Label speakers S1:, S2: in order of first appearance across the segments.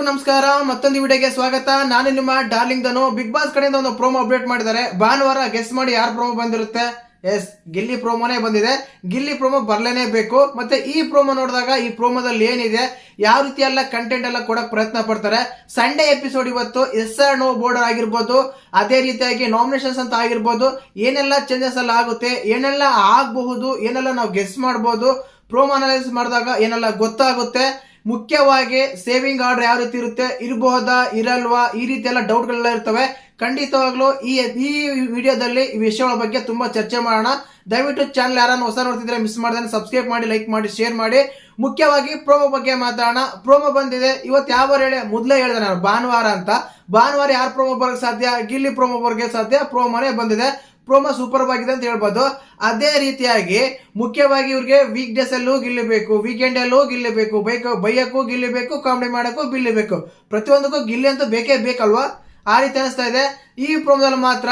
S1: ಎಲ್ರಿಗೂ ನಮಸ್ಕಾರ. ಮತ್ತೊಂದು ವಿಡಿಯೋಗೆ ಸ್ವಾಗತ. ನಾನು ನಿಮ್ಮ ಡಾರ್ಲಿಂಗ್ ದನು ಬಿಗ್ ಬಾಸ್ ಕಡೆಯಿಂದ ಒಂದು ಪ್ರೋಮೋ ಅಪ್ಡೇಟ್ ಮಾಡಿದ್ದಾರೆ. ಭಾನುವಾರ ಗೆಸ್ ಮಾಡಿ ಯಾರು ಪ್ರೋಮೋ ಬಂದಿರುತ್ತೆ? ಎಸ್ ಗಿಲ್ಲಿ ಪ್ರೋಮೋನೇ ಬಂದಿದೆ. ಗಿಲ್ಲಿ ಪ್ರೋಮೋ ಬರ್ಲೇನೆ ಬೇಕು. ಮತ್ತೆ ಈ ಪ್ರೋಮೋ ನೋಡಿದಾಗ ಈ ಪ್ರೋಮೋದಲ್ಲಿ ಏನಿದೆ? ಯಾವ ರೀತಿ ಎಲ್ಲ ಕಂಟೆಂಟ್ ಎಲ್ಲ ಕೊಡಕ್ ಪ್ರಯತ್ನ ಪಡ್ತಾರೆ? ಸಂಡೇ ಎಪಿಸೋಡ್ ಇವತ್ತು ಎಸ್ ಆರ್ ನೋ ಬೋರ್ಡರ್ ಆಗಿರ್ಬೋದು. ಅದೇ ರೀತಿಯಾಗಿ ನಾಮಿನೇಷನ್ಸ್ ಅಂತ ಆಗಿರ್ಬೋದು. ಏನೆಲ್ಲ ಚೇಂಜಸ್ ಎಲ್ಲ ಆಗುತ್ತೆ? ಏನೆಲ್ಲ ಆಗಬಹುದು? ಏನೆಲ್ಲ ನಾವು ಗೆಸ್ ಮಾಡ್ಬೋದು? ಪ್ರೋಮೋ ಅನಲೈಸ್ ಮಾಡಿದಾಗ ಏನೆಲ್ಲ ಗೊತ್ತಾಗುತ್ತೆ? ಮುಖ್ಯವಾಗಿ ಸೇವಿಂಗ್ ಆರ್ಡರ್ ಯಾವ ರೀತಿ ಇರುತ್ತೆ, ಇರಬಹುದಾ, ಇರಲ್ವಾ, ಈ ರೀತಿ ಎಲ್ಲ ಡೌಟ್ಗಳೆಲ್ಲ ಇರ್ತವೆ. ಖಂಡಿತವಾಗ್ಲೂ ಈ ಈ ವಿಡಿಯೋದಲ್ಲಿ ಈ ವಿಷಯಗಳ ಬಗ್ಗೆ ತುಂಬಾ ಚರ್ಚೆ ಮಾಡೋಣ. ದಯವಿಟ್ಟು ಚಾನಲ್ ಯಾರನ್ನು ಹೊಸ ನೋಡ್ತಿದ್ರೆ ಮಿಸ್ ಮಾಡ್ದೆ ಸಬ್ಸ್ಕ್ರೈಬ್ ಮಾಡಿ ಲೈಕ್ ಮಾಡಿ ಶೇರ್ ಮಾಡಿ. ಮುಖ್ಯವಾಗಿ ಪ್ರೋಮೋ ಬಗ್ಗೆ ಮಾತಾಡೋಣ. ಪ್ರೋಮೋ ಬಂದಿದೆ. ಇವತ್ತು ಯಾವ ಹೇಳಿ ಮೊದಲೇ ಹೇಳಿದೆ ನಾನು, ಭಾನುವಾರ ಅಂತ. ಭಾನುವಾರ ಯಾರು ಪ್ರೋಮೋ ಬರೋಕ್ಕೆ ಸಾಧ್ಯ? ಗಿಲ್ಲಿ ಪ್ರೋಮೋ ಬರೋಕ್ಕೆ ಸಾಧ್ಯ? ಪ್ರೋಮೋನೇ ಬಂದಿದೆ. ಪ್ರೋಮೋ ಸೂಪರ್ ಆಗಿದೆ ಅಂತ ಹೇಳ್ಬೋದು. ಅದೇ ರೀತಿಯಾಗಿ ಮುಖ್ಯವಾಗಿ ಇವ್ರಿಗೆ ವೀಕ್ ಡೇಸ್ ಅಲ್ಲೂ ಗಿಲ್ಲಬೇಕು ವೀಕೆಂಡ್ ಅಲ್ಲೂ ಗಿಲ್ಲಬೇಕು, ಬೈಕ್ ಬೈಯಕ್ಕೂ ಗಿಲ್ಲಬೇಕು ಕಾಮಿಡಿ ಮಾಡಕ್ಕೂ ಗಿಲ್ಲಬೇಕು. ಪ್ರತಿಯೊಂದಕ್ಕೂ ಗಿಲ್ಲಿ ಅಂತೂ ಬೇಕೇ ಬೇಕಲ್ವಾ? ಆ ರೀತಿ ಅನಿಸ್ತಾ ಇದೆ. ಈ ಪ್ರೋಮೋದಲ್ಲಿ ಮಾತ್ರ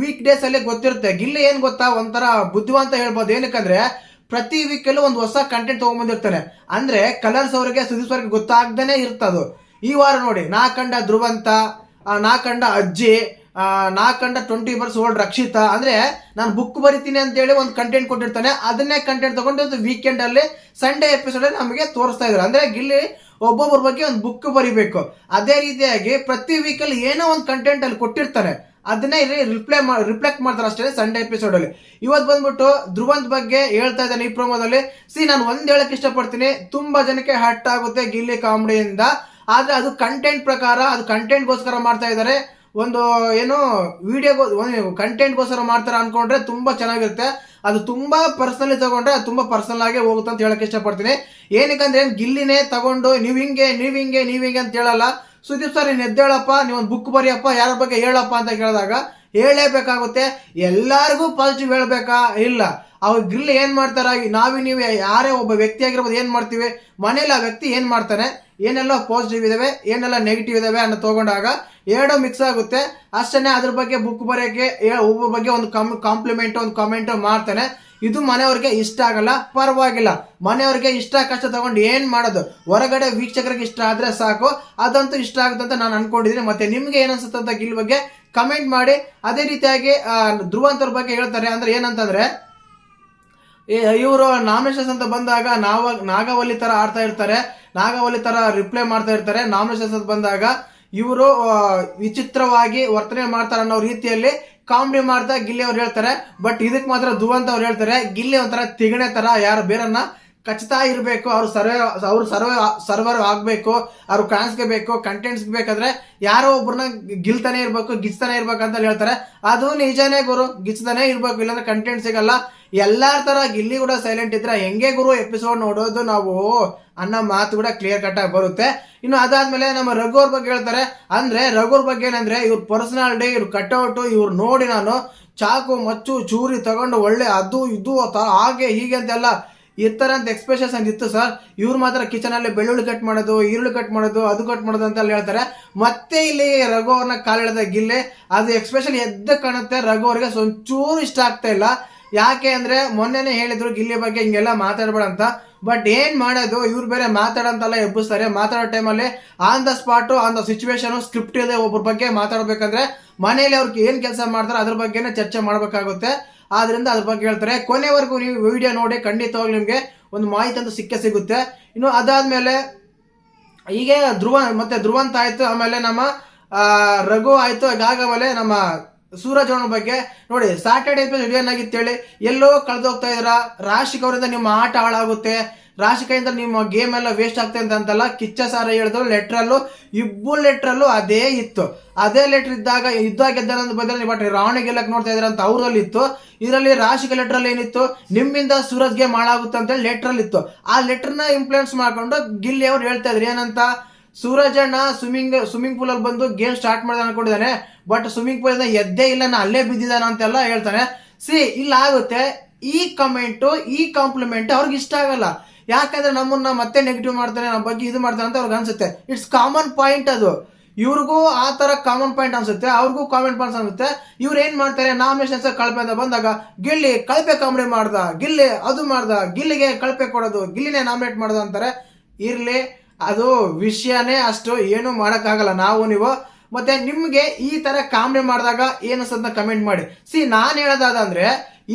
S1: ವೀಕ್ ಡೇಸ್ ಅಲ್ಲಿ ಗೊತ್ತಿರುತ್ತೆ. ಗಿಲ್ಲಿ ಏನ್ ಗೊತ್ತಾ? ಒಂಥರ ಬುದ್ಧಿವಂತ ಹೇಳ್ಬೋದು. ಏನಕ್ಕಂದ್ರೆ ಪ್ರತಿ ವೀಕಲ್ಲೂ ಒಂದು ಹೊಸ ಕಂಟೆಂಟ್ ತಗೊಂಡ್ಬಂದಿರ್ತಾರೆ. ಅಂದ್ರೆ ಕಲರ್ಸ್ ಅವರಿಗೆ, ಸುದೀಪ್ ಅವ್ರಿಗೆ ಗೊತ್ತಾಗ್ದೇ ಇರ್ತದು. ಈ ವಾರ ನೋಡಿ, ನಾ ಕಂಡ ಧ್ರುವಂತ ನಾ ಕಂಡ ಅಜ್ಜಿ ಆ, ನಾ ಕಂಡ ಟ್ವೆಂಟಿ ಬರ್ಸ್ ಓಲ್ಡ್ ರಕ್ಷಿತ. ಅಂದ್ರೆ ನಾನು ಬುಕ್ ಬರಿತೀನಿ ಅಂತೇಳಿ ಒಂದು ಕಂಟೆಂಟ್ ಕೊಟ್ಟಿರ್ತಾನೆ. ಅದನ್ನೇ ಕಂಟೆಂಟ್ ತಗೊಂಡು ವೀಕೆಂಡ್ ಅಲ್ಲಿ ಸಂಡೇ ಎಪಿಸೋಡ್ ನಮಗೆ ತೋರಿಸ್ತಾ ಇದ್ದಾರೆ ಅಂದ್ರೆ ಗಿಲ್ಲಿ ಒಬ್ಬೊಬ್ಬರ ಬಗ್ಗೆ ಒಂದು ಬುಕ್ ಬರಿಬೇಕು. ಅದೇ ರೀತಿಯಾಗಿ ಪ್ರತಿ ವೀಕಲ್ಲಿ ಏನೋ ಒಂದು ಕಂಟೆಂಟ್ ಅಲ್ಲಿ ಕೊಟ್ಟಿರ್ತಾರೆ. ಅದನ್ನೇ ಇಲ್ಲಿ ರಿಪ್ಲೈ ರಿಫ್ಲೆಕ್ಟ್ ಮಾಡ್ತಾರೆ ಅಷ್ಟೇ ಸಂಡೇ ಎಪಿಸೋಡ್ ಅಲ್ಲಿ. ಇವತ್ತು ಬಂದ್ಬಿಟ್ಟು ಧ್ರುವಂತ್ ಬಗ್ಗೆ ಹೇಳ್ತಾ ಇದ್ದಾನೆ ಈ ಪ್ರೋಮೋದಲ್ಲಿ ಸಿ ನಾನು ಒಂದ್ ಹೇಳಕ್ ಇಷ್ಟಪಡ್ತೀನಿ. ತುಂಬಾ ಜನಕ್ಕೆ ಹಟ್ ಆಗುತ್ತೆ ಗಿಲ್ಲಿ ಕಾಮಿಡಿಯಿಂದ ಆದ್ರೆ ಅದು ಕಂಟೆಂಟ್ ಪ್ರಕಾರ ಅದು ಕಂಟೆಂಟ್ಗೋಸ್ಕರ ಮಾಡ್ತಾ ಇದ್ದಾರೆ ಒಂದು ಏನು ವಿಡಿಯೋ ಕಂಟೆಂಟ್ಗೋಸ್ಕರ ಮಾಡ್ತಾರೆ ಅನ್ಕೊಂಡ್ರೆ ತುಂಬಾ ಚೆನ್ನಾಗಿರುತ್ತೆ. ಅದು ತುಂಬಾ ಪರ್ಸನಲಿ ತಗೊಂಡ್ರೆ ಅದು ತುಂಬಾ ಪರ್ಸನಲ್ ಆಗಿ ಹೋಗುತ್ತೆ ಅಂತ ಹೇಳಕ್ಕೆ ಇಷ್ಟಪಡ್ತೀನಿ. ಏನಕ್ಕಂದ್ರೆ ಏನ್ ಗಿಲ್ಲಿನೇ ತಗೊಂಡು ನೀವು ಹಿಂಗೆ, ನೀವ್ ಹಿಂಗೆ ನೀವ್ ಹಿಂಗೆ ಅಂತ ಹೇಳಲ್ಲ. ಸುದೀಪ್ ಸರ್ ನೀನ್ ಎದ್ದೇಳಪ್ಪ, ನೀವೊಂದು ಒಂದು ಬುಕ್ ಬರೆಯಪ್ಪ, ಯಾರ ಬಗ್ಗೆ ಹೇಳಪ್ಪ ಅಂತ ಕೇಳಿದಾಗ ಹೇಳಲೇಬೇಕಾಗುತ್ತೆ ಎಲ್ಲರಿಗೂ ಪಾಸಿಟಿವ್ ಹೇಳಬೇಕಾ? ಇಲ್ಲ. ಅವ್ರ ಗ್ರಿಲ್ ಏನ್ ಮಾಡ್ತಾರ? ನಾವಿ ನೀವು ಯಾರೇ ಒಬ್ಬ ವ್ಯಕ್ತಿ ಆಗಿರ್ಬೋದು ಏನ್ ಮಾಡ್ತೀವಿ? ಮನೇಲಿ ಆ ವ್ಯಕ್ತಿ ಏನ್ ಮಾಡ್ತಾನೆ? ಏನೆಲ್ಲ ಪಾಸಿಟಿವ್ ಇದಾವೆ? ಏನೆಲ್ಲ ನೆಗೆಟಿವ್ ಇದಾವೆ ಅನ್ನ ತಗೊಂಡಾಗ ಎರಡು ಮಿಕ್ಸ್ ಆಗುತ್ತೆ. ಅಷ್ಟೇ ಅದ್ರ ಬಗ್ಗೆ ಬುಕ್ ಬರೆಯಕ್ಕೆ ಒಬ್ಬ ಬಗ್ಗೆ ಒಂದು ಕಾಂಪ್ಲಿಮೆಂಟ್ ಒಂದು ಕಮೆಂಟ್ ಮಾಡ್ತಾನೆ. ಇದು ಮನೆಯವ್ರಿಗೆ ಇಷ್ಟ ಆಗಲ್ಲ. ಪರವಾಗಿಲ್ಲ. ಮನೆಯವ್ರಿಗೆ ಇಷ್ಟ ಕಷ್ಟ ತಗೊಂಡು ಏನ್ ಮಾಡೋದು? ಹೊರಗಡೆ ವೀಕ್ಷಕರಿಗೆ ಇಷ್ಟ ಆದ್ರೆ ಸಾಕು. ಅದಂತೂ ಇಷ್ಟ ಆಗುತ್ತೆ ಅಂತ ನಾನು ಅನ್ಕೊಂಡಿದ್ದೀನಿ. ಮತ್ತೆ ನಿಮ್ಗೆ ಏನ್ ಅನ್ಸುತ್ತೆ ಅಂತ ಗಿಲ್ ಬಗ್ಗೆ ಕಮೆಂಟ್ ಮಾಡಿ, ಅದೇ ರೀತಿಯಾಗಿ ಧ್ರುವಂತರ ಬಗ್ಗೆ ಹೇಳ್ತಾರೆ. ಅಂದ್ರೆ ಏನಂತಂದ್ರೆ ಇವರು ನಾಮಿನೇಷನ್ಸ್ ಅಂತ ಬಂದಾಗ ನಾವ ನಾಗವಲ್ಲಿ ತರ ಆಡ್ತಾ ಇರ್ತಾರೆ. ನಾಗವಲ್ಲಿ ತರ ರಿಪ್ಲೈ ಮಾಡ್ತಾ ಇರ್ತಾರೆ. ನಾಮಿನೇಷನ್ಸ್ ಅಂತ ಬಂದಾಗ ಇವರು ವಿಚಿತ್ರವಾಗಿ ವರ್ತನೆ ಮಾಡ್ತಾರೆ ಅನ್ನೋ ರೀತಿಯಲ್ಲಿ ಕಾಮಿಡಿ ಮಾಡ್ತಾ ಗಿಲ್ಲಿ ಅವ್ರು ಹೇಳ್ತಾರೆ. ಬಟ್ ಇದಕ್ಕೆ ಮಾತ್ರ ಧ್ರುವಂತ ಅವ್ರು ಹೇಳ್ತಾರೆ. ಗಿಲ್ಲಿ ಒಂಥರ ತಿಗಣೆ ತರ, ಯಾರು ಬೇರನ್ನ ಕಚ್ತಾ ಇರಬೇಕು, ಅವ್ರು ಸರ್ವೆ ಅವ್ರು ಸರ್ವೆ, ಸರ್ವರ್ ಆಗಬೇಕು, ಅವ್ರು ಕಾಣಿಸ್ಕೋಬೇಕು ಕಂಟೆಂಟ್ಸ್ ಬೇಕಾದ್ರೆ ಯಾರೋ ಒಬ್ರನ್ನ ಗಿಲ್ತಾನೆ ಇರಬೇಕು, ಗಿಚ್ತಾನೆ ಇರ್ಬೇಕು ಅಂತ ಹೇಳ್ತಾರೆ. ಅದು ನಿಜಾನೇ ಗುರು, ಗಿಚ್ತಾನೆ ಇರಬೇಕು, ಇಲ್ಲಾಂದ್ರೆ ಕಂಟೆಂಟ್ ಸಿಗಲ್ಲ. ಎಲ್ಲಾರ ತರ ಗಿಲ್ಲಿ ಕೂಡ ಸೈಲೆಂಟ್ ಇದ್ರೆ ಹೆಂಗೆ ಗುರು ಎಪಿಸೋಡ್ ನೋಡೋದು ನಾವು ಅನ್ನೋ ಮಾತು ಕೂಡ ಕ್ಲಿಯರ್ ಕಟ್ ಆಗಿ ಬರುತ್ತೆ. ಇನ್ನು ಅದಾದ್ಮೇಲೆ ನಮ್ಮ ರಘು ಅವ್ರ ಬಗ್ಗೆ ಹೇಳ್ತಾರೆ. ಅಂದ್ರೆ ರಘುವ್ರ ಬಗ್ಗೆ ಏನಂದ್ರೆ ಇವ್ರ ಪರ್ಸನಾಲಿಟಿ ಇವ್ರ ಕಟ್ಔಟ್ ಇವ್ರು ನೋಡಿ ನಾನು ಚಾಕು, ಮಚ್ಚು, ಚೂರಿ ತಗೊಂಡು ಒಳ್ಳೆ ಅದು, ಇದು ಹಾಗೆ ಹೀಗೆ ಅಂತೆಲ್ಲ ಇರ್ತಾರೆ ಅಂತ ಎಕ್ಸ್ಪೆಕ್ಟೇಷನ್ ಇತ್ತು ಸರ್ ಇವ್ರು ಮಾತ್ರ ಕಿಚನ್ ಅಲ್ಲಿ ಬೆಳ್ಳುಳ್ಳಿ ಕಟ್ ಮಾಡೋದು, ಈರುಳ್ಳಿ ಕಟ್ ಮಾಡೋದು, ಅದು ಕಟ್ ಮಾಡೋದು ಅಂತ ಹೇಳ್ತಾರೆ. ಮತ್ತೆ ಇಲ್ಲಿ ರಘು ಅವ್ರನ್ನ ಕಾಲಿಡದ ಗಿಲ್ಲೆ, ಅದು ಎಕ್ಸ್ಪ್ರೆಷನ್ ಎದ್ದ ಕಾಣುತ್ತೆ. ರಘು ಅವ್ರಿಗೆ ಒಂಚೂರು ಇಷ್ಟ ಆಗ್ತಾ ಇಲ್ಲ. ಯಾಕೆ ಅಂದರೆ ಮೊನ್ನೆನೆ ಹೇಳಿದ್ರು ಗಿಲ್ಲಿ ಬಗ್ಗೆ ಹಿಂಗೆಲ್ಲ ಮಾತಾಡ್ಬೇಡ ಅಂತ. ಬಟ್ ಏನ್ ಮಾಡೋದು? ಇವ್ರು ಬೇರೆ ಮಾತಾಡಂತೆಲ್ಲ ಎಬ್ಬಿಸ್ತಾರೆ. ಮಾತಾಡೋ ಟೈಮಲ್ಲಿ on the spot on the situation script ಇದೆ ಒಬ್ಬರ ಬಗ್ಗೆ ಮಾತಾಡಬೇಕಂದ್ರೆ ಮನೆಯಲ್ಲಿ ಅವ್ರಿಗೆ ಏನು ಕೆಲಸ ಮಾಡ್ತಾರೆ ಅದ್ರ ಬಗ್ಗೆನೇ ಚರ್ಚೆ ಮಾಡ್ಬೇಕಾಗುತ್ತೆ. ಆದ್ರಿಂದ ಅದ್ರ ಬಗ್ಗೆ ಹೇಳ್ತಾರೆ. ಕೊನೆವರೆಗೂ ನೀವು ವಿಡಿಯೋ ನೋಡಿ ಖಂಡಿತವಾಗ್ಲೂ ನಿಮಗೆ ಒಂದು ಮಾಹಿತಿ ಅಂತ ಸಿಕ್ಕೇ ಸಿಗುತ್ತೆ. ಇನ್ನು ಅದಾದ್ಮೇಲೆ ಹೀಗೆ ಧ್ರುವ ಮತ್ತೆ ಧ್ರುವಂತ ಆಯ್ತು, ಆಮೇಲೆ ನಮ್ಮ ರಘು ಆಯ್ತು ಆಮೇಲೆ ನಮ್ಮ ಸೂರಜ್ ಅವನ ಬಗ್ಗೆ ನೋಡಿ ಸಾಟರ್ಡೆ ಎಪಿಸೋಡ್ ಏನಾಗಿತ್ತು ಹೇಳಿ? ಎಲ್ಲೋ ಕಳೆದೋಗ್ತಾ ಇದ್ರ ರಾಶಿಕ್ ಅವರಿಂದ ನಿಮ್ಮ ಆಟ ಹಾಳಾಗುತ್ತೆ. ರಾಶಿಕಯಿಂದ ನಿಮ್ಮ ಗೇಮ್ ಎಲ್ಲ ವೇಸ್ಟ್ ಆಗ್ತಾ ಅಂತ ಅಂತಲ್ಲ, ಕಿಚ್ಚ ಸಾರ ಹೇಳಿದ್ರು ಲೆಟ್ರಲ್ಲೂ ಇಬ್ಬರು ಲೆಟ್ರಲ್ಲೂ ಅದೇ ಇತ್ತು. ಅದೇ ಲೆಟರ್ ಇದ್ದಾಗ ಇದ್ದಾಗ ಗೆದ್ದ ಬದಲು ಬಟ್ ರಾವಣ ಗೆಲ್ಲಕ್ಕೆ ನೋಡ್ತಾ ಇದ್ರಂತ ಅವ್ರಲ್ಲಿ ಇತ್ತು. ಇದರಲ್ಲಿ ರಾಶಿಕ ಲೆಟ್ರಲ್ಲಿ ಏನಿತ್ತು? ನಿಮ್ಮಿಂದ ಸೂರಜ್ ಗೇಮ್ ಹಾಳಾಗುತ್ತೆ ಅಂತ ಹೇಳಿ ಲೆಟ್ರಲ್ಲಿ ಇತ್ತು. ಆ ಲೆಟ್ರನ್ನ ಇನ್ಫ್ಲೂಯೆನ್ಸ್ ಮಾಡ್ಕೊಂಡು ಗಿಲ್ಲಿ ಅವ್ರು ಹೇಳ್ತಾ ಇದ್ರು, ಏನಂತ? ಸೂರಜಣ್ಣ ಸ್ವಿಮ್ಮಿಂಗ್ ಸ್ವಿಮ್ಮಿಂಗ್ ಪೂಲ್ ಅಲ್ಲಿ ಬಂದು ಗೇಮ್ ಸ್ಟಾರ್ಟ್ ಮಾಡಿದ ಅನ್ಕೊಂಡಿದ್ದಾನೆ. ಬಟ್ ಸ್ವಿಮ್ಮಿಂಗ್ ಪೂಲ್ ಎದ್ದೇ ಇಲ್ಲ ನಾನು ಅಲ್ಲೇ ಬಿದ್ದಿದ್ದಾನ ಅಂತೆಲ್ಲ ಹೇಳ್ತಾನೆ. ಸಿ ಇಲ್ಲ ಆಗುತ್ತೆ. ಈ ಕಮೆಂಟು ಈ ಕಾಂಪ್ಲಿಮೆಂಟ್ ಅವ್ರಿಗೆ ಇಷ್ಟ ಆಗಲ್ಲ. ಯಾಕಂದ್ರೆ ನಮ್ಮನ್ನ ಮತ್ತೆ ನೆಗೆಟಿವ್ ಮಾಡ್ತಾನೆ ನಮ್ಮ ಬಗ್ಗೆ ಇದು ಮಾಡ್ತಾನೆ ಅಂತ ಅವ್ರಿಗೆ ಅನ್ಸುತ್ತೆ. ಇಟ್ಸ್ ಕಾಮನ್ ಪಾಯಿಂಟ್ ಅದು. ಇವ್ರಿಗೂ ಆ ತರ ಕಾಮನ್ ಪಾಯಿಂಟ್ ಅನ್ಸುತ್ತೆ, ಅವ್ರಿಗೂ ಕಾಮೆಂಟ್ ಪಾಯಿಂಟ್ಸ್ ಅನ್ಸುತ್ತೆ. ಇವ್ರು ಏನ್ ಮಾಡ್ತಾರೆ ನಾಮಿನೇಷನ್ಸ್ ಕಳಪೆ ಅಂತ ಬಂದಾಗ, ಗಿಲ್ಲಿ ಕಳಪೆ ಕಾಮಿಡಿ ಮಾಡ್ದ, ಗಿಲ್ಲಿ ಅದು ಮಾಡ್ದ, ಗಿಲ್ಲಿಗೆ ಕಳಪೆ ಕೊಡೋದು, ಗಿಲ್ಲಿನೇ ನಾಮಿನೇಟ್ ಮಾಡೋದು ಅಂತಾರೆ. ಇರ್ಲಿ, ಅದು ವಿಷಯನೇ ಅಷ್ಟು ಏನು ಮಾಡೋಕ್ಕಾಗಲ್ಲ. ನಾವು ನೀವು ಮತ್ತೆ ನಿಮ್ಗೆ ಈ ತರ ಕಾಮಿಡಿ ಮಾಡಿದಾಗ ಏನು ಅನ್ಸೋದನ್ನ ಕಮೆಂಟ್ ಮಾಡಿ. ಸಿ ನಾನು ಹೇಳೋದಾದಂದ್ರೆ,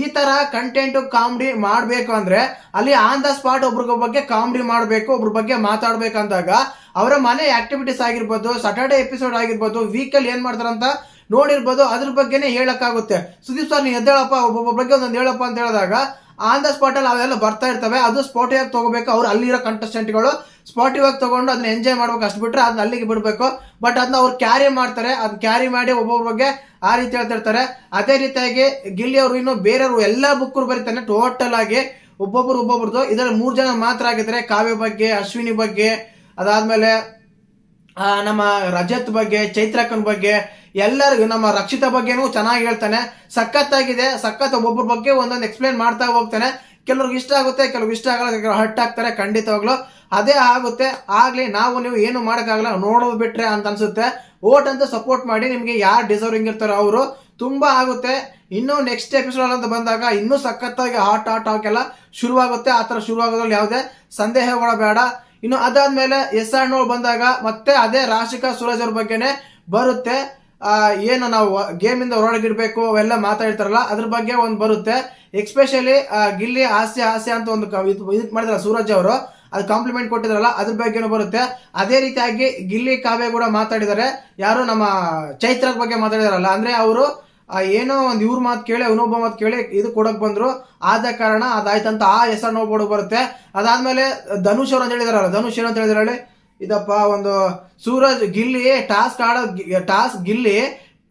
S1: ಈ ತರ ಕಂಟೆಂಟ್ ಕಾಮಿಡಿ ಮಾಡಬೇಕು ಅಂದ್ರೆ, ಅಲ್ಲಿ ಆನ್ ದ ಸ್ಪಾಟ್ ಒಬ್ರ ಬಗ್ಗೆ ಕಾಮಿಡಿ ಮಾಡಬೇಕು, ಒಬ್ರ ಬಗ್ಗೆ ಮಾತಾಡ್ಬೇಕಂದಾಗ, ಅವರ ಮನೆ ಆಕ್ಟಿವಿಟೀಸ್ ಆಗಿರ್ಬೋದು ಸಾಟರ್ಡೆ ಎಪಿಸೋಡ್ ಆಗಿರ್ಬೋದು ವೀಕಲ್ಲಿ ಏನ್ ಮಾಡ್ತಾರಂತ ನೋಡಿರ್ಬೋದು, ಅದ್ರ ಬಗ್ಗೆನೇ ಹೇಳಕ್ಕಾಗುತ್ತೆ. ಸುದೀಪ್ ಸರ್ ನೀವು ಎದ್ದೇಳಪ್ಪ ಒಬ್ಬೊಬ್ಬ ಬಗ್ಗೆ ಒಂದೊಂದು ಹೇಳಪ್ಪ ಅಂತ ಹೇಳಿದಾಗ ಆನ್ ದ ಸ್ಪಾಟಲ್ಲಿ ಅವೆಲ್ಲ ಬರ್ತಾ ಇರ್ತವೆ. ಅದು ಸ್ಪಾಟಿವ್ ತೊಗೋಬೇಕು? ಅವ್ರು ಅಲ್ಲಿರೋ ಕಂಟೆಸ್ಟೆಂಟ್ಗಳು ಸ್ಪೋರ್ಟಿವಾಗಿ ತೊಗೊಂಡು ಅದನ್ನ ಎಂಜಾಯ್ ಮಾಡ್ಬೇಕು ಅಷ್ಟು ಬಿಟ್ರೆ ಅದನ್ನ ಅಲ್ಲಿಗೆ ಬಿಡಬೇಕು. ಬಟ್ ಅದನ್ನ ಅವ್ರು ಕ್ಯಾರಿ ಮಾಡ್ತಾರೆ. ಅದನ್ನ ಕ್ಯಾರಿ ಮಾಡಿ ಒಬ್ಬೊಬ್ರ ಬಗ್ಗೆ ಆ ರೀತಿ ಹೇಳ್ತಿರ್ತಾರೆ. ಅದೇ ರೀತಿಯಾಗಿ ಗಿಲ್ಲಿ ಅವರು ಇನ್ನು ಬೇರೆಯವರು ಎಲ್ಲ ಬುಕ್ಕರು ಬರೀತಾನೆ ಟೋಟಲ್ ಆಗಿ ಒಬ್ಬೊಬ್ರು ಒಬ್ಬೊಬ್ರದ್ದು. ಇದರಲ್ಲಿ ಮೂರು ಜನ ಮಾತ್ರ ಆಗಿದ್ರೆ ಕಾವ್ಯ ಬಗ್ಗೆ, ಅಶ್ವಿನಿ ಬಗ್ಗೆ, ಅದಾದ್ಮೇಲೆ ನಮ್ಮ ರಜತ್ ಬಗ್ಗೆ ಚೈತ್ರಕನ್ ಬಗ್ಗೆ ಎಲ್ಲರಿಗೂ ನಮ್ಮ ರಕ್ಷಿತ ಬಗ್ಗೆನೂ ಚೆನ್ನಾಗಿ ಹೇಳ್ತಾನೆ. ಸಖತ್ತಾಗಿದೆ, ಸಖತ್ ಒಬ್ಬೊಬ್ಬರ ಬಗ್ಗೆ ಒಂದೊಂದು ಎಕ್ಸ್ಪ್ಲೇನ್ ಮಾಡ್ತಾ ಹೋಗ್ತಾನೆ. ಕೆಲವ್ರಿಗೆ ಇಷ್ಟ ಆಗುತ್ತೆ, ಕೆಲವ್ರಿಗೆ ಇಷ್ಟ ಆಗಲ್ಲ ಕೆಲವ್ರು ಹಟ್ ಆಗ್ತಾರೆ ಖಂಡಿತವಾಗ್ಲು. ಅದೇ ಆಗುತ್ತೆ, ಆಗ್ಲಿ ನಾವು ನೀವು ಏನು ಮಾಡೋಕ್ಕಾಗಲ್ಲ, ನೋಡೋದು ಬಿಟ್ರೆ ಅಂತ ಅನ್ಸುತ್ತೆ. ಓಟ್ ಅಂತ ಸಪೋರ್ಟ್ ಮಾಡಿ ನಿಮಗೆ ಯಾರು ಡಿಸರ್ವಿಂಗ್ ಇರ್ತಾರೋ ಅವರು. ತುಂಬಾ ಆಗುತ್ತೆ. ಇನ್ನು ನೆಕ್ಸ್ಟ್ ಎಪಿಸೋಡ್ ಅಂತ ಬಂದಾಗ ಇನ್ನೂ ಸಖತ್ತಾಗಿ ಹಾಟ್ ಹಾಟ್ ಹಾಕೆಲ್ಲ ಶುರುವಾಗುತ್ತೆ. ಆ ಥರ ಶುರುವಾಗೋದ್ರಲ್ಲಿ ಯಾವುದೇ ಸಂದೇಹಗಳ ಬೇಡ. ಇನ್ನು ಅದಾದ್ಮೇಲೆ ಎಸ್ ಆರ್ ಬಂದಾಗ ಮತ್ತೆ ಅದೇ ರಾಶಿಕಾ ಸೂರಜ್ ಅವ್ರ ಬಗ್ಗೆನೆ ಬರುತ್ತೆ. ಏನು ನಾವು ಗೇಮಿಂದ ಹೊರಗಿಡಬೇಕು, ಅವೆಲ್ಲ ಮಾತಾಡ್ತಾರಲ್ಲ, ಅದ್ರ ಬಗ್ಗೆ ಒಂದು ಬರುತ್ತೆ. ಎಕ್ಸ್ಪೆಷಲಿ ಗಿಲ್ಲಿ ಹಾಸ್ಯ ಹಾಸ್ಯ ಅಂತ ಒಂದು ಇದು ಮಾಡಿದಾರೆ ಸೂರಜ್ ಅವರು. ಅದು ಕಾಂಪ್ಲಿಮೆಂಟ್ ಕೊಟ್ಟಿದ್ರಲ್ಲ, ಅದ್ರ ಬಗ್ಗೆನೂ ಬರುತ್ತೆ. ಅದೇ ರೀತಿಯಾಗಿ ಗಿಲ್ಲಿ ಕಾವ್ಯ ಕೂಡ ಮಾತಾಡಿದ್ದಾರೆ ಯಾರು ನಮ್ಮ ಚೈತ್ರ ಬಗ್ಗೆ ಮಾತಾಡಿದಾರಲ್ಲ, ಅಂದ್ರೆ ಅವರು ಏನೋ ಒಂದು ಇವ್ರ ಮಾತು ಕೇಳಿ ಅವನೊಬ್ಬ ಮಾತು ಕೇಳಿ ಇದು ಕೊಡಕ್ ಬಂದ್ರು. ಆದ ಕಾರಣ ಅದಾಯ್ತಂತ ಆ ಹೆಸರು ನೋಡ್ಬೋದು ಬರುತ್ತೆ. ಅದಾದ್ಮೇಲೆ ಧನುಷ್ ಅವ್ರು ಅಂತ ಹೇಳಿದಾರಲ್ಲ, ಧನುಷ್ ಏನಂತ ಹೇಳಿದಾರೆ ಹೇಳಿ? ಇದಪ್ಪ, ಒಂದು ಸೂರಜ್ ಗಿಲ್ಲಿ, ಟಾಸ್ಕ್ ಆಡೋ ಟಾಸ್ಕ್ ಗಿಲ್ಲಿ,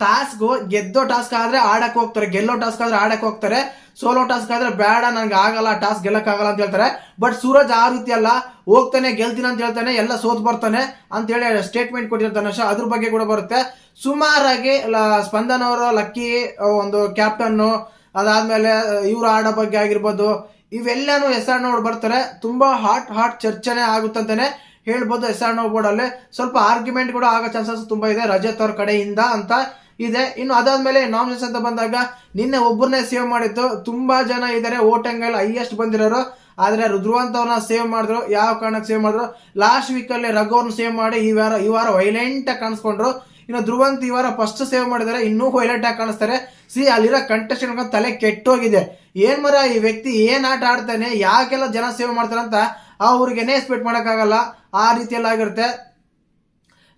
S1: ಟಾಸ್ಕ್ ಗೆದ್ದೋ ಟಾಸ್ಕ್ ಆದ್ರೆ ಆಡಕ್ ಹೋಗ್ತಾರೆ, ಗೆಲ್ಲೋ ಟಾಸ್ಕ್ ಆದ್ರೆ ಆಡಕ್ ಹೋಗ್ತಾರೆ, ಸೋಲೋ ಟಾಸ್ಕ್ ಆದ್ರೆ ಬೇಡ ನನ್ಗೆ ಆಗಲ್ಲ, ಟಾಸ್ಕ್ ಗೆಲ್ಲಕ್ ಆಗಲ್ಲ ಅಂತ ಹೇಳ್ತಾರೆ. ಬಟ್ ಸೂರಜ್ ಆ ರೀತಿ ಅಲ್ಲ, ಹೋಗ್ತಾನೆ, ಗೆಲ್ತೀನಿ ಅಂತ ಹೇಳ್ತಾನೆ, ಎಲ್ಲ ಸೋತ್ ಬರ್ತಾನೆ ಅಂತ ಹೇಳಿ ಸ್ಟೇಟ್ಮೆಂಟ್ ಕೊಟ್ಟಿರ್ತಾನೆ ಅಷ್ಟೇ ಅದ್ರ ಬಗ್ಗೆ ಕೂಡ ಬರುತ್ತೆ. ಸುಮಾರಾಗಿ ಸ್ಪಂದನ್ ಅವರು, ಲಕ್ಕಿ ಒಂದು ಕ್ಯಾಪ್ಟನ್ನು ಅದಾದ್ಮೇಲೆ ಇವ್ರ ಆಡೋ ಬಗ್ಗೆ ಆಗಿರ್ಬೋದು, ಇವೆಲ್ಲಾನು ಹೆಸರು ನೋಡ್ ಬರ್ತಾರೆ. ತುಂಬಾ ಹಾಟ್ ಹಾಟ್ ಚರ್ಚೆನೆ ಆಗುತ್ತಂತಾನೆ. ಹೇಳ್ಬೋದು, ಎಸ್ ಆರ್ ನೋ ಬೋರ್ಡಲ್ಲಿ. ಸ್ವಲ್ಪ ಆರ್ಗ್ಯುಮೆಂಟ್ ಕೂಡ ಆಗೋ ಚಾನ್ಸಸ್ ತುಂಬ ಇದೆ, ರಜತ್ ಅವ್ರ ಕಡೆಯಿಂದ ಅಂತ ಇದೆ. ಇನ್ನು ಅದಾದ್ಮೇಲೆ ನಾಮಿನೇಷನ್ ಅಂತ ಬಂದಾಗ, ನಿನ್ನೆ ಒಬ್ಬರನ್ನೇ ಸೇವ್ ಮಾಡಿತ್ತು ತುಂಬಾ ಜನ ಇದ್ದಾರೆ ಓಟಂಗಲ್ಲಿ ಹೈಯೆಸ್ಟ್ ಬಂದಿರೋರು. ಆದರೆ ರುದ್ರವಂತ ಅವ್ರನ್ನ ಸೇವ್ ಮಾಡಿದ್ರು, ಯಾವ ಕಾರಣಕ್ಕೆ ಸೇವ್ ಮಾಡಿದ್ರು? ಲಾಸ್ಟ್ ವೀಕಲ್ಲಿ ರಘು ಸೇವ್ ಮಾಡಿ ಈ ವಾರ ಈ ವಾರ ವೈಲೆಂಟ್ ಆಗಿ ಕಾಣಿಸ್ಕೊಂಡ್ರು. ಇನ್ನು ಧ್ರುವಂತ್ ಈ ವಾರ ಫಸ್ಟ್ ಸೇವ್ ಮಾಡಿದ್ದಾರೆ ಇನ್ನೂ ವೈಲೆಂಟ್ ಆಗಿ ಕಾಣಿಸ್ತಾರೆ. ಸಿ ಅಲ್ಲಿರೋ ಕಂಟೆಸ್ಟೆಂಟ್ ತಲೆ ಕೆಟ್ಟೋಗಿದೆ. ಏನ್ ಮರ ಈ ವ್ಯಕ್ತಿ ಏನ್ ಆಟ ಆಡ್ತಾನೆ, ಯಾಕೆಲ್ಲ ಜನ ಸೇವ್ ಮಾಡ್ತಾರೆ ಅಂತ ಅವ್ರಿಗೆನೇ ಎಕ್ಸ್ಪೆಕ್ಟ್ ಮಾಡೋಕ್ಕಾಗಲ್ಲ. ಆ ರೀತಿಯಲ್ಲಿ ಆಗಿರುತ್ತೆ.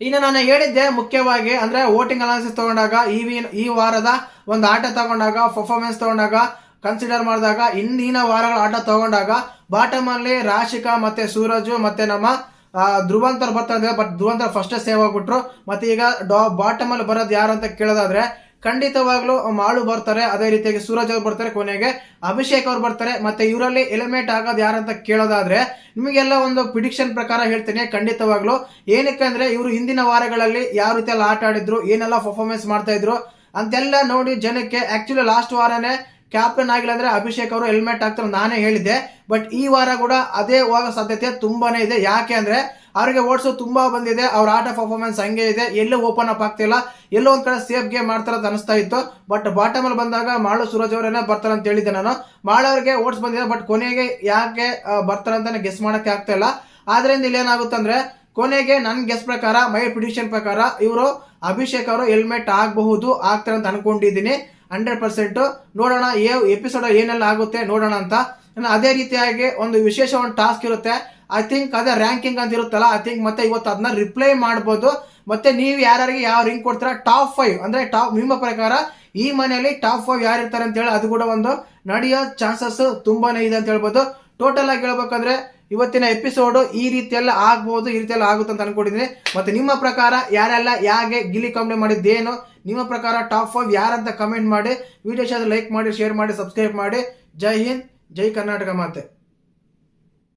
S1: ಇನ್ನು ನಾನು ಹೇಳಿದ್ದೆ ಮುಖ್ಯವಾಗಿ ಅಂದರೆ ವೋಟಿಂಗ್ ಅನಾಲಿಸಿಸ್ ತೊಗೊಂಡಾಗ ಈ ಈ ವಾರದ ಒಂದು ಆಟ ತಗೊಂಡಾಗ ಪರ್ಫಾರ್ಮೆನ್ಸ್ ತೊಗೊಂಡಾಗ ಕನ್ಸಿಡರ್ ಮಾಡಿದಾಗ, ಇಂದಿನ ವಾರಗಳ ಆಟ ತಗೊಂಡಾಗ ಬಾಟಮ್ ಅಲ್ಲಿ ರಾಶಿಕಾ ಮತ್ತೆ ಸೂರಜು ಮತ್ತೆ ನಮ್ಮ ಧ್ರುವಂತರ್ ಬರ್ತಾ ಇದ್ದಾರೆ ಬಟ್ ಧ್ರುವಂತರ್ ಫಸ್ಟ್ ಸೇವ್ ಆಗಿಬಿಟ್ರು. ಮತ್ತೆ ಈಗ ಬಾಟಮ್ ಅಲ್ಲಿ ಬರೋದು ಯಾರು ಅಂತ ಕೇಳೋದಾದ್ರೆ ಖಂಡಿತವಾಗ್ಲೂ ಮಾಳು ಬರ್ತಾರೆ, ಅದೇ ರೀತಿಯಾಗಿ ಸೂರಜ್ ಅವ್ರು ಬರ್ತಾರೆ ಕೊನೆಗೆ. ಅಭಿಷೇಕ್ ಅವ್ರು ಬರ್ತಾರೆ, ಮತ್ತೆ ಇವರಲ್ಲಿ ಎಲಿಮೇಟ್ ಆಗೋದು ಯಾರಂತ ಕೇಳೋದಾದ್ರೆ ನಿಮಗೆಲ್ಲ ಒಂದು ಪ್ರಿಡಿಕ್ಷನ್ ಪ್ರಕಾರ ಹೇಳ್ತೇನೆ, ಖಂಡಿತವಾಗ್ಲೂ. ಏನಕ್ಕೆ ಅಂದ್ರೆ ಇವರು ಹಿಂದಿನ ವಾರಗಳಲ್ಲಿ ಯಾವ ರೀತಿ ಎಲ್ಲ ಆಟ ಆಡಿದ್ರು, ಏನೆಲ್ಲ ಪರ್ಫಾರ್ಮೆನ್ಸ್ ಮಾಡ್ತಾ ಇದ್ರು ಅಂತೆಲ್ಲ ನೋಡಿ ಜನಕ್ಕೆ ಆಕ್ಚುಲಿ ಲಾಸ್ಟ್ ವಾರನೇ ಕ್ಯಾಪ್ಟನ್ ಆಗಿಲ್ಲ ಅಂದ್ರೆ ಅಭಿಷೇಕ್ ಅವರು ಹೆಲ್ಮೆಟ್ ಆಗ್ತಾರೆ ನಾನೇ ಹೇಳಿದ್ದೆ. ಬಟ್ ಈ ವಾರ ಕೂಡ ಅದೇ ಹೋಗೋ ಸಾಧ್ಯತೆ ತುಂಬಾನೇ ಇದೆ. ಯಾಕೆ ಅಂದ್ರೆ ಅವರಿಗೆ ಓಡಿಸೋ ತುಂಬಾ ಬಂದಿದೆ, ಅವ್ರ ಆಟ ಪರ್ಫಾರ್ಮೆನ್ಸ್ ಹಂಗೆ ಇದೆ, ಎಲ್ಲೂ ಓಪನ್ ಅಪ್ ಆಗ್ತಿಲ್ಲ. ಎಲ್ಲೋ ಒಂದ್ ಕಡೆ ಸೇಫ್ ಗೇಮ್ ಮಾಡ್ತಾರೆ ಅಂತ ಅನಿಸ್ತಾ ಇತ್ತು. ಬಟ್ ಬಾಟಮ್ ಅಲ್ಲಿ ಬಂದಾಗ ಮಾಳು ಸೂರಜ್ ಅವರೇನೇ ಬರ್ತಾರೆ ಅಂತ ಹೇಳಿದ್ದೆ ನಾನು. ಮಾಳವ್ರಿಗೆ ಓಟ್ಸ್ ಬಂದಿದೆ ಬಟ್ ಕೊನೆಗೆ ಯಾಕೆ ಬರ್ತಾರೆ ಅಂತಾನೆ ಗೆಸ್ ಮಾಡಕ್ಕೆ ಆಗ್ತಾ ಇಲ್ಲ. ಆದ್ರಿಂದ ಇಲ್ಲಿ ಏನಾಗುತ್ತಂದ್ರೆ ಕೊನೆಗೆ ನನ್ ಗೆಸ್ ಪ್ರಕಾರ ಮೈ ಪ್ರಿಡಿಕ್ಷನ್ ಪ್ರಕಾರ ಇವರು ಅಭಿಷೇಕ್ ಅವರು ಹೆಲ್ಮೆಟ್ ಆಗಬಹುದು, ಆಗ್ತಾರೆ ಅಂತ ಅನ್ಕೊಂಡಿದ್ದೀನಿ. ಹಂಡ್ರೆಡ್ ಪರ್ಸೆಂಟ್ ನೋಡೋಣ ಎಪಿಸೋಡ್ ಏನೆಲ್ಲ ಆಗುತ್ತೆ, ನೋಡೋಣ ಅಂತ. ಅದೇ ರೀತಿಯಾಗಿ ಒಂದು ವಿಶೇಷ ಒಂದು ಟಾಸ್ಕ್ ಇರುತ್ತೆ. ಐ ಥಿಂಕ್ ಅದೇ ರ್ಯಾಂಕಿಂಗ್ ಅಂತ ಇರುತ್ತಲ್ಲ ಐ ಥಿಂಕ್ ಮತ್ತೆ ಇವತ್ತು ಅದನ್ನ ರಿಪ್ಲೈ ಮಾಡ್ಬೋದು. ಮತ್ತೆ ನೀವು ಯಾರ್ಯಾರಿಗೆ ಯಾವ ರಿಂಗ್ ಕೊಡ್ತೀರಾ ಟಾಪ್ ಫೈವ್ ಅಂದ್ರೆ ಟಾಪ್ ನಿಮ್ಮ ಪ್ರಕಾರ ಈ ಮನೆಯಲ್ಲಿ ಟಾಪ್ ಫೈವ್ ಯಾರು ಇರ್ತಾರೆ ಅಂತ ಹೇಳಿ ಅದು ಕೂಡ ಒಂದು ನಡೆಯೋ ಚಾನ್ಸಸ್ ತುಂಬಾನೇ ಇದೆ ಅಂತ ಹೇಳ್ಬೋದು. ಟೋಟಲ್ ಆಗಿ ಹೇಳ್ಬೇಕಂದ್ರೆ ಇವತ್ತಿನ ಎಪಿಸೋಡ್ ಈ ರೀತಿಯೆಲ್ಲ ಆಗ್ಬೋದು, ಈ ರೀತಿಯೆಲ್ಲ ಆಗುತ್ತೆ ಅಂತ ಅನ್ಕೊಂಡಿದ್ದೀನಿ. ಮತ್ತೆ ನಿಮ್ಮ ಪ್ರಕಾರ ಯಾರೆಲ್ಲ ಯಾಗೆ ಗಿಲಿ ಕಾಮಿಡಿ ಮಾಡಿದ್ದೇನು, ನಿಮ್ಮ ಪ್ರಕಾರ ಟಾಪ್ ಫೈವ್ ಯಾರಂತ ಕಮೆಂಟ್ ಮಾಡಿ ವಿಡಿಯೋ ಲೈಕ್ ಮಾಡಿ ಶೇರ್ ಮಾಡಿ ಸಬ್ಸ್ಕ್ರೈಬ್ ಮಾಡಿ. ಜೈ ಹಿಂದ್, ಜೈ ಕರ್ನಾಟಕ ಮಾತೆ.